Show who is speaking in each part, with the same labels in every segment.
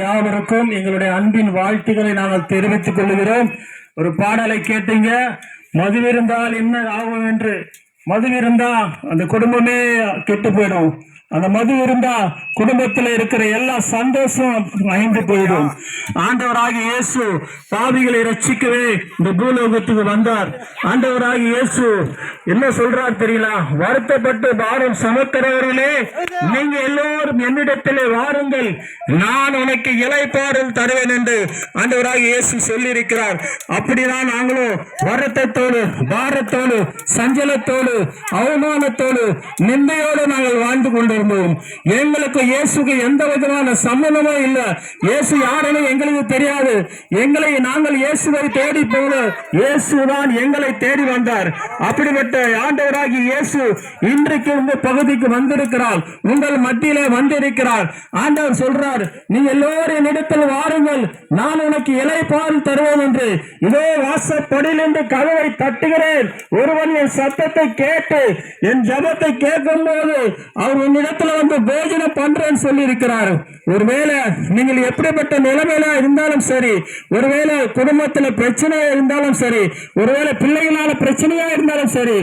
Speaker 1: யாவருக்கும் எங்களுடைய அன்பின் வாழ்த்துக்களை நாங்கள் தெரிவித்துக் கொள்கிறோம். ஒரு பாடலை கேட்டீங்க. மது இருந்தால் என்ன ஆகும் என்று? மது இருந்தா அந்த குடும்பமே கெட்டு போயிடும். அந்த மது இருந்தா குடும்பத்தில் இருக்கிற எல்லா சந்தோஷம் அழிந்து போயிடும். ஆண்டவராக இயேசு பாவிகளை ரட்சிக்கவே இந்த பூலோகத்துக்கு வந்தார். ஆண்டவராக இயேசு என்ன சொல்றார் தெரியல வருத்தப்பட்டு பாரம் சமக்கிறவர்களே நீங்க எல்லோரும் என்னிடத்திலே வாருங்கள். நான் உனக்கு இலைப்பாறுதல் தருவேன் என்று ஆண்டவராக இயேசு சொல்லியிருக்கிறார். அப்படிதான் நாங்களும் வருத்தத்தோடு பாரத்தோடு சஞ்சலத்தோடு அவமானத்தோடு நிந்தையோடு நாங்கள் வாழ்ந்து கொண்டிருந்தோம் எங்களுக்கு இயேசுக்கு எந்த விதமான சம்பந்தமும் இல்லை. இயேசு யாருன்னு எங்களுக்கு தெரியாது. எங்களை நாங்கள் இயேசுவை தேடி போல இயேசுதான் எங்களை தேடி வந்தார். அப்படிப்பட்ட ஆண்டவராகி இயேசு இன்றைக்கு உங்க பகுதிக்கு வந்திருக்கிறார். உங்கள் மத்தியிலே வந்திருக்கிறார். ஆண்டவர் சொல்றார் நீ எல்லோரும் என்னிடத்தில் வாருங்கள். நான் உனக்கு இலைப்பால் தருவேன் என்று. இதோ வாசப்படியில் என்று கதவை தட்டுகிறேன். ஒருவன் என் சத்தத்தை கேட்டு என் ஜபத்தை கேட்கும் போது அவர் உன்னிடம் இடத்துல வந்து போஜனம் பண்றேன்னு சொல்லி இருக்கிறார் ஒருவேளை நீங்கள் எப்படிப்பட்ட நிலைமையில இருந்தாலும் சரி ஒருவேளை குடும்பத்துல பிரச்சனையா இருந்தாலும் சரி ஒருவேளை பிள்ளைகளால பிரச்சனையா இருந்தாலும் சரி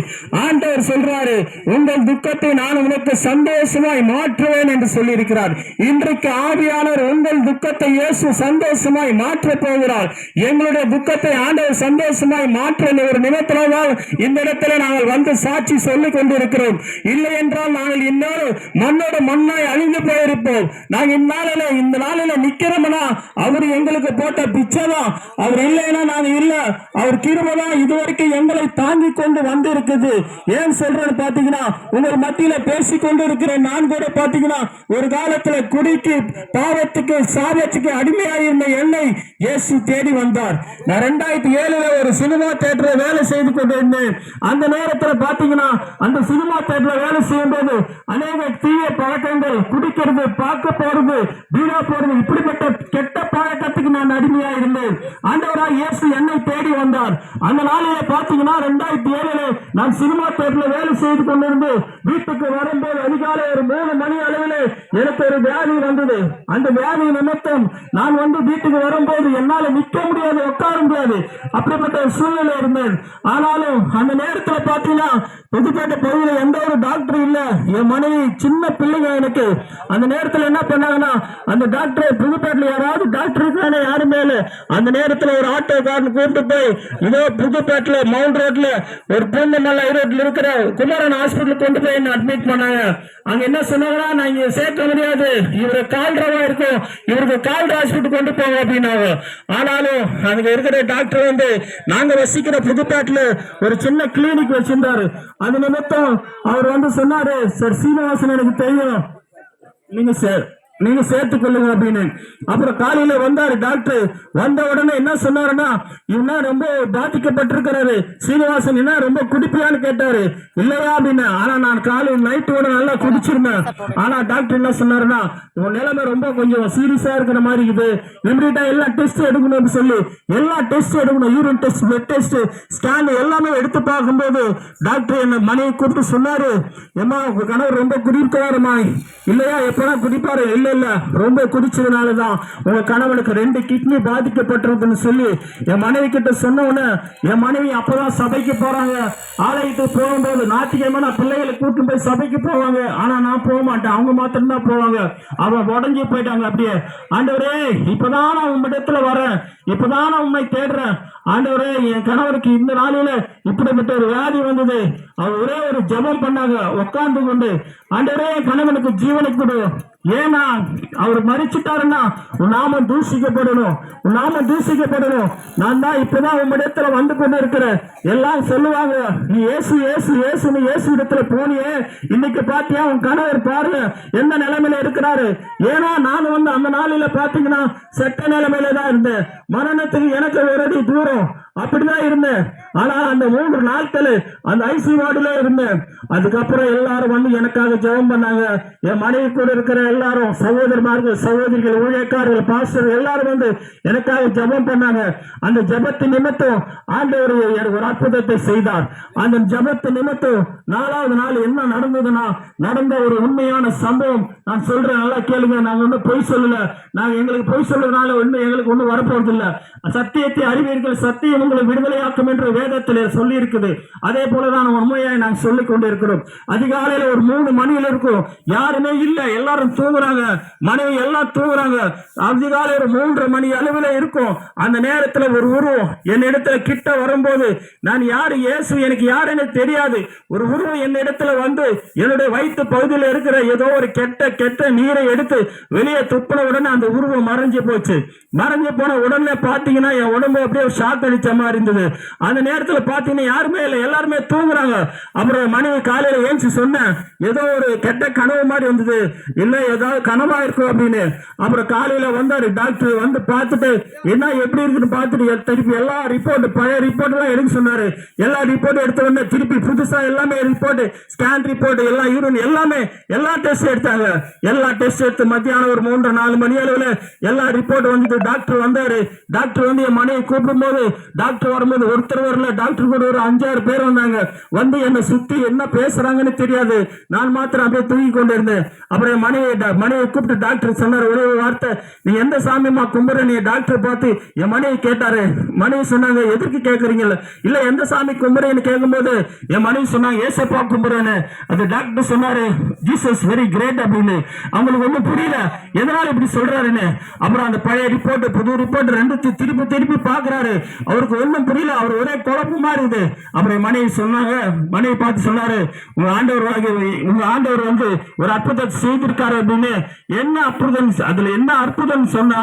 Speaker 1: ஆண்டவர் சொல்றாரு உங்கள் துக்கத்தை நான் உனக்கு சந்தோஷமாய் மாற்றுவேன் என்று சொல்லி இருக்கிறார் இன்றைக்கு ஆவியானவர் உங்கள் துக்கத்தை இயேசு சந்தோஷமாய் மாற்ற போகிறார். எங்களுடைய துக்கத்தை ஆண்டவர் சந்தோஷமாய் மாற்ற ஒரு நிமித்தமாக இந்த இடத்துல நாங்கள் வந்து சாட்சி சொல்லிக் கொண்டிருக்கிறோம். இல்லை என்றால் நாங்கள் இன்னொரு மண்ணோட மண்ணாய் அழிந்து போயிருப்போம். நாங்க இந்நாளில இந்த நாளில நிக்கிறோம்னா அவர் எங்களுக்கு போட்ட பிச்சை தான் அவர் இல்லைன்னா நாங்க இல்ல. அவர் கிருபை இதுவரைக்கும் எங்களை தாங்கி கொண்டு வந்து இருக்குது ஏன் சொல்றேன்னு பாத்தீங்கன்னா உங்கள் மத்தியில பேசி கொண்டு இருக்கிற நான் கூட பாத்தீங்கன்னா ஒரு காலத்துல குடிக்கு பாவத்துக்கு சாபத்துக்கு அடிமையாயிருந்த என்னை இயேசு தேடி வந்தார். நான் ரெண்டாயிரத்தி ஏழுல ஒரு சினிமா தேட்டர்ல வேலை செய்து கொண்டிருந்தேன். அந்த நேரத்துல பாத்தீங்கன்னா அந்த சினிமா தேட்டர்ல வேலை செய்யும் போது அநேக தீய பழக்கங்கள் குடிக்கிறது பார்க்க போறது பீடா போறது இப்படிப்பட்ட கெட்ட பழக்கத்துக்கு நான் அடிமையா இருந்தேன் ஆண்டவராக இயேசு என்னை தேடி வந்தார். அந்த நாளிலே பாத்தீங்கன்னா ரெண்டாயிரத்தி ஏழுல நான் சினிமா தேட்டர்ல வேலை செய்து கொண்டிருந்து வீட்டுக்கு வரும்போது அதிகாலை ஒரு மூணு மணி அளவில் எனக்கு ஒரு வியாதி வந்தது. அந்த வியாதி நிமித்தம் நான் வந்து வீட்டுக்கு வரும்போது என்னால நிக்க முடியாது உட்கார முடியாது. அப்படிப்பட்ட ஒரு சூழ்நிலை இருந்தேன். ஆனாலும் அந்த நேரத்துல பாத்தீங்கன்னா புதுப்பேட்டை பகுதியில் எந்த ஒரு டாக்டர் இல்ல. என் மனைவி சின்ன பிள்ளைங்க எனக்கு. அந்த நேரத்துல என்ன பண்ணாங்கன்னா அந்த டாக்டர் புதுப்பேட்டில் யாராவது டாக்டர் இருக்கானே யாருமே மேல? அந்த நேரத்துல ஒரு ஆட்டோக்காரன் கூப்பிட்டு போய் இதோ புதுப்பேட்டில் மவுண்ட் ரோட்ல ஒரு பொண்ணு நல்ல ரோட்ல இருக்கிற குமாரன் ஹாஸ்பிட்டலுக்கு கொண்டு போய் என்ன அட்மிட் பண்ணாங்க. அங்க என்ன சொன்னாங்கன்னா நான் இங்க சேர்க்க முடியாது. இவரு கால்ரவா இருக்கும். இவருக்கு கால் ஹாஸ்பிட்டல் கொண்டு போங்க அப்படின்னாங்க. ஆனாலும் அங்க இருக்கிற டாக்டர் வந்து நாங்க வசிக்கிற புதுப்பேட்டில் ஒரு சின்ன கிளினிக் வச்சிருந்தாரு. அது நிமித்தம் அவர் வந்து சொன்னாரு சார் சீனிவாசன் எனக்கு தெரியும் நீங்க சார் நீங்க சேர்த்துக் கொள்ளுங்க அப்படின்னு. அப்புறம் காலையில வந்தாரு டாக்டர் வந்த உடனே என்ன சொன்னாருன்னா இவனா ரொம்ப பாதிக்கப்பட்டிருக்கிறாரு. சீனிவாசன் என்ன ரொம்ப குடிப்பியான்னு கேட்டாரு. இல்லையா அப்படின்னு. ஆனா நான் காலையில் நைட்டோட நல்லா குடிச்சிருந்தேன். ஆனா டாக்டர் என்ன சொன்னாருன்னா உன் நிலைமை ரொம்ப கொஞ்சம் சீரியஸா இருக்கிற மாதிரி இருக்குது இம்மிடியா எல்லா டெஸ்ட் எடுக்கணும்னு சொல்லி எல்லா டெஸ்ட் எடுக்கணும். Urine test blood test scan எல்லாமே எடுத்து பார்க்கும்போது டாக்டர் என்ன மனைவி கூப்பிட்டு சொன்னாரு ஏமா உங்க கணவர் ரொம்ப குடிக்கிறாருமா இல்லையா எப்பதான் குடிப்பாரு? இல்ல இல்ல ரொம்ப குடிச்சதுனாலதான் உங்க கணவனுக்கு ரெண்டு கிட்னி பாதிக்கப்பட்டிருக்குன்னு சொல்லி என் மனைவி கிட்ட சொன்ன உடனே என் மனைவி அப்பதான் சபைக்கு போறாங்க. ஆலயத்துக்கு போகும்போது ஞாயிற்றுக்கிழமை பிள்ளைகளை கூட்டு போய் சபைக்கு போவாங்க. ஆனா நான் போக மாட்டேன். அவங்க மாத்திரம் தான் போவாங்க. அவன் உடஞ்சி போயிட்டாங்க அப்படியே. ஆண்டவரே இப்பதான் நான் உம்மிடத்துல வரேன். இப்பதான் நான் உண்மை தேடுறேன். ஆண்டவரே என் கணவருக்கு இந்த நாளில இப்படிப்பட்ட ஒரு வியாதி வந்தது. அவர் ஒரே ஒரு ஜெபம் பண்ணாங்க உட்கார்ந்து கொண்டு. ஆண்டவரே என் கணவனுக்கு ஜீவனை கொடு. ஏன்னா அவர் மறிச்சிட்டாருன்னா உன் நாமம் தூசிக்கப்படணும் உன் நாமம் தூசிக்கப்படணும் நான் தான் இப்பதான் உம்மிடத்துல வந்து கொண்டு இருக்கிறேன் எல்லாம் சொல்லுவாங்க நீ ஏசு ஏசு ஏசு நீ ஏசு இடத்துல போனியே. இன்னைக்கு பாத்தியா உன் கணவர் பாருங்க எந்த நிலைமையில இருக்கிறாரு. ஏன்னா நான் வந்து அந்த நாளில பாத்தீங்கன்னா செட்ட நிலைமையில தான் இருந்தேன். மரணத்துக்கு எனக்கு ஒரு அடி தூரம் oh, அப்படிதான் இருந்தேன். ஆனா அந்த மூன்று நாட்கள் அந்த ஐசி வார்டுல இருந்தேன். அதுக்கப்புறம் எல்லாரும் வந்து எனக்காக ஜெபம் பண்ணாங்க. என் மனைவி கூட இருக்கிற எல்லாரும் சகோதரமார்கள் சகோதரிகள் ஊழியக்காரர்கள் பாஸ்டர் எல்லாரும் வந்து எனக்காக ஜெபம் பண்ணாங்க. அந்த ஜெபத்து நிமித்தம் ஆண்டவர் ஒரு அற்புதத்தை செய்தார். அந்த ஜெபத்து நிமித்தம் நாலாவது நாள் என்ன நடந்ததுன்னா நடந்த ஒரு உண்மையான சம்பவம். நான் சொல்றேன் நல்லா கேளுங்க. நாங்க ஒன்றும் பொய் சொல்லல. நாங்க எங்களுக்கு பொய் சொல்றதுனால ஒண்ணு எங்களுக்கு ஒன்றும் வரப்போறது இல்லை சத்தியத்தை அறிவீர்கள் சத்தியம் உங்களை விடுதலையாக்கும் என்று வேதத்தில் சொல்லி இருக்குது அதே போலதான் உண்மையாய் நாங்கள் சொல்லிக் கொண்டிருக்கிறோம். அதிகாலையில ஒரு மூணு மணியில் இருக்கும். யாருமே இல்லை. எல்லாரும் தூங்குறாங்க. மனைவி எல்லாம் தூங்குறாங்க. அதிகாலை ஒரு மூன்று மணி அளவில் இருக்கும். அந்த நேரத்தில் ஒரு உருவம் என் இடத்துல கிட்ட வரும்போது நான் யாரு? இயேசு எனக்கு யாருன்னு தெரியாது. ஒரு உருவம் என் இடத்துல வந்து என்னுடைய வயிற்று பகுதியில் இருக்கிற ஏதோ ஒரு கெட்ட கெட்ட நீரை எடுத்து வெளியே துப்பின உடனே அந்த உருவம் மறைஞ்சு போச்சு. மறைஞ்சு போன உடனே பார்த்தீங்கன்னா என் உடம்பு அப்படியே ஷாக் அடிச்ச பயமா இருந்தது. அந்த நேரத்துல பாத்தீங்கன்னா யாருமே இல்லை எல்லாருமே தூங்குறாங்க. அப்புறம் மனைவி காலையில ஏஞ்சி சொன்னேன் ஏதோ ஒரு கெட்ட கனவு மாதிரி வந்தது இல்ல ஏதாவது கனவா இருக்கும் அப்படின்னு. அப்புறம் காலையில வந்தாரு டாக்டர் வந்து பார்த்துட்டு என்ன எப்படி இருக்குன்னு பார்த்துட்டு திருப்பி எல்லா ரிப்போர்ட் பழைய ரிப்போர்ட் எல்லாம் எடுக்க சொன்னாரு. எல்லா ரிப்போர்ட் எடுத்த உடனே திருப்பி புதுசா எல்லாமே ரிப்போர்ட் ஸ்கேன் ரிப்போர்ட் எல்லாம் யூரின் எல்லாமே எல்லா டெஸ்ட் எடுத்தாங்க. எல்லா டெஸ்ட் எடுத்து மத்தியானம் ஒரு மூன்று நாலு மணி அளவுல எல்லா ரிப்போர்ட் வந்துட்டு டாக்டர் வந்தாரு. டாக்டர் வந்து என் மனைவி கூப்பிடும் போது டாக்டர் வரும்போது ஒருத்தர் வரல டாக்டர் கூட ஒரு அஞ்சாறு பேர் வந்தாங்க. வந்து என்னை சுத்தி என்ன பேசுறாங்கன்னு தெரியாது. நான் மாத்திரம் அப்படியே தூங்கி கொண்டு இருந்தேன் அப்புறம் மனைவி டா- மனைவி கூப்பிட்டு டாக்டர் சொன்னார் ஒரே வார்த்தை. நீ எந்த சாமியம்மா கும்பிட நீ டாக்டர் பார்த்து என் மனைவி கேட்டாரு. மனைவி சொன்னாங்க எதற்கு கேட்கறீங்கல்ல இல்ல எந்த சாமி கும்பிடுறேன்னு கேட்கும்போது என் மனைவி சொன்னாங்க ஏசப்பா கும்பிடுறேன்னு. அது டாக்டர் சொன்னாரு ஜீசஸ் வெரி கிரேட் அப்படின்னு. அவங்களுக்கு ஒண்ணும் புரியல. எதனால இப்படி சொல்றாருன்னு. அப்புறம் அந்த பழைய ரிப்போர்ட் புது ரிப்போர்ட் ரெண்டு திருப்பி திருப்பி பாக்குறாரு அவருக்கு ஒன்றும் புரியல அவர் ஒரே குழப்பமா இருக்குது அப்புறம் மனைவி சொன்னாங்க மனைவி பார்த்து சொன்னாரு உங்க ஆண்டவர் உங்க ஆண்டவர் வந்து ஒரு அற்புதத்தை செய்திருக்காரு அப்படின்னு. என்ன அற்புதம்? அதுல என்ன அற்புதம் சொன்னா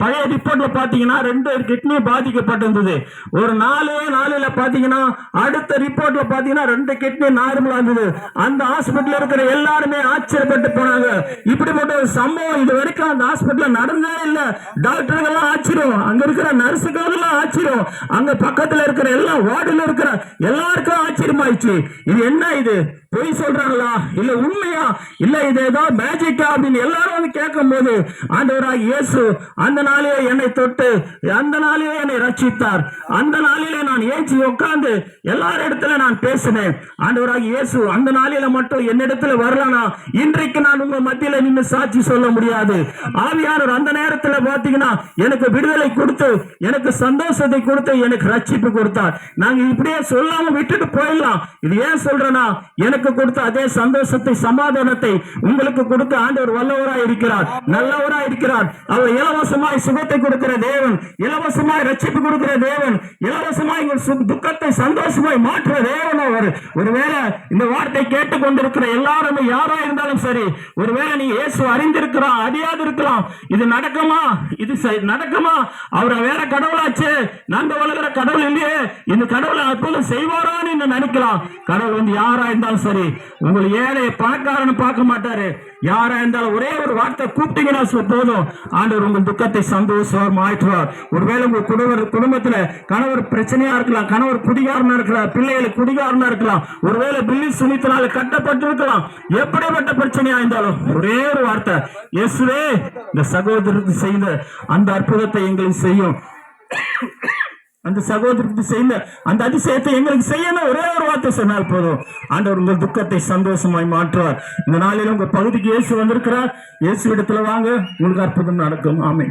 Speaker 1: பழைய ரிப்போர்ட்ல பாத்தீங்கன்னா ரெண்டு கிட்னியும் பாதிக்கப்பட்டிருந்தது. ஒரு நாலு நாலுல பாத்தீங்கன்னா அடுத்த ரிப்போர்ட்ல பாத்தீங்கன்னா ரெண்டு கிட்னி நார்மலா இருந்தது. அந்த ஹாஸ்பிட்டல் இருக்கிற எல்லாருமே ஆச்சரியப்பட்டு போனாங்க. இப்படிப்பட்ட ஒரு சம்பவம் இது வரைக்கும் அந்த ஹாஸ்பிட்டல் நடந்தே இல்ல. டாக்டர்கள் ஆச்சரியம். அங்க இருக்கிற நர்ஸுக்கெல்லாம் ஆச்சரியம். அங்க பக்கத்துல இருக்கிற எல்லா வார்டுல இருக்கிற எல்லாருக்கும் ஆச்சரியமாயிடுச்சு. இது என்ன இது? பொய் சொல்றாங்களா? இல்ல உண்மையா? இல்ல இது ஏதோ மேஜிக்கா அப்படின்னு எல்லாரும் வந்து கேட்கும் போது ஆண்டவராக இயேசு அந்த நாளே என்னை தொட்டு அந்த நாளே என்னை ரட்சித்தார் அந்த நாளிலே நான் ஏச்சி உட்கார்ந்து எல்லார இடத்துல நான் பேசினேன். ஆண்டவராக இயேசு அந்த நாளில மட்டும் என்னிடத்துல வரலனா இன்றைக்கு நான் உங்க மத்தியில நின்று சாட்சி சொல்ல முடியாது. ஆவியானவர் அந்த நேரத்துல பாத்தீங்கன்னா எனக்கு விடுதலை கொடுத்து எனக்கு சந்தோஷத்தை கொடுத்து எனக்கு ரட்சிப்பு கொடுத்தார். நாங்க இப்படியே சொல்லாம விட்டுட்டு போயிடலாம். இது ஏன் சொல்றேன்னா எனக்கு கொடுத்த அதே சந்தோஷத்தை சமாதானத்தை உங்களுக்கு கொடுத்து ஆண்டவர் வல்லவராய் இருக்கிறார் நல்லவராய் இருக்கிறார். அவர் இலவசமாய் சுகத்தை கொடுக்கிற தேவன் இலவசமாய் ரட்சிப்பு கொடுக்கிற தேவன் இலவசமாய் உங்கள் துக்கத்தை சந்தோஷமாய் மாற்றுற தேவன் அவர். ஒருவேளை இந்த வார்த்தை கேட்டுக்கொண்டிருக்கிற எல்லாருமே யாரா இருந்தாலும் சரி ஒருவேளை நீ இயேசு அறிந்திருக்கிறான் அறியாது இருக்கலாம். இது நடக்குமா? இது நடக்குமா? அவரை வேற கடவுளாச்சு நாங்க வளர்கிற கடவுள் இல்லையே இந்த கடவுளை அற்புதம் செய்வாரான்னு நினைக்கலாம். கடவுள் வந்து யாரா இருந்தாலும் சரி உங்களை ஏழை பணக்காரன்னு பார்க்க மாட்டாரு. யாரா இருந்தாலும் ஒரே ஒரு வார்த்தை கூப்பிட்டீங்கன்னா போதும். ஆண்டவர் உங்கள் துக்கத்தை சந்தோஷம் மாற்றுவார். ஒருவேளை உங்க குடும்ப குடும்பத்துல கணவர் பிரச்சனையா இருக்கலாம் கணவர் குடிகாரனா இருக்கலாம் பிள்ளைகளுக்கு குடிகாரனா இருக்கலாம் ஒருவேளை பில்லி சுனித்தனால கட்டப்பட்டு இருக்கலாம் எப்படிப்பட்ட பிரச்சனையா இருந்தாலும் ஒரே ஒரு வார்த்தை இயேசுவே இந்த சகோதரருக்கு செய்த அந்த அற்புதத்தை எங்களுக்கு செய்யும். அந்த சகோதரருக்கு செய்த அந்த அதிசயத்தை எங்களுக்கு செய்யணும். ஒரே ஒரு வார்த்தை சொன்னால் போதும். ஆண்டவர் உங்கள் துக்கத்தை சந்தோஷமாய் மாற்றுவார். இந்த நாளில் உங்க பகுதிக்கு இயேசு வந்திருக்கிறார். இயேசு இடத்துல வாங்க. உங்களுக்கு அற்புதம் நடக்கும். ஆமை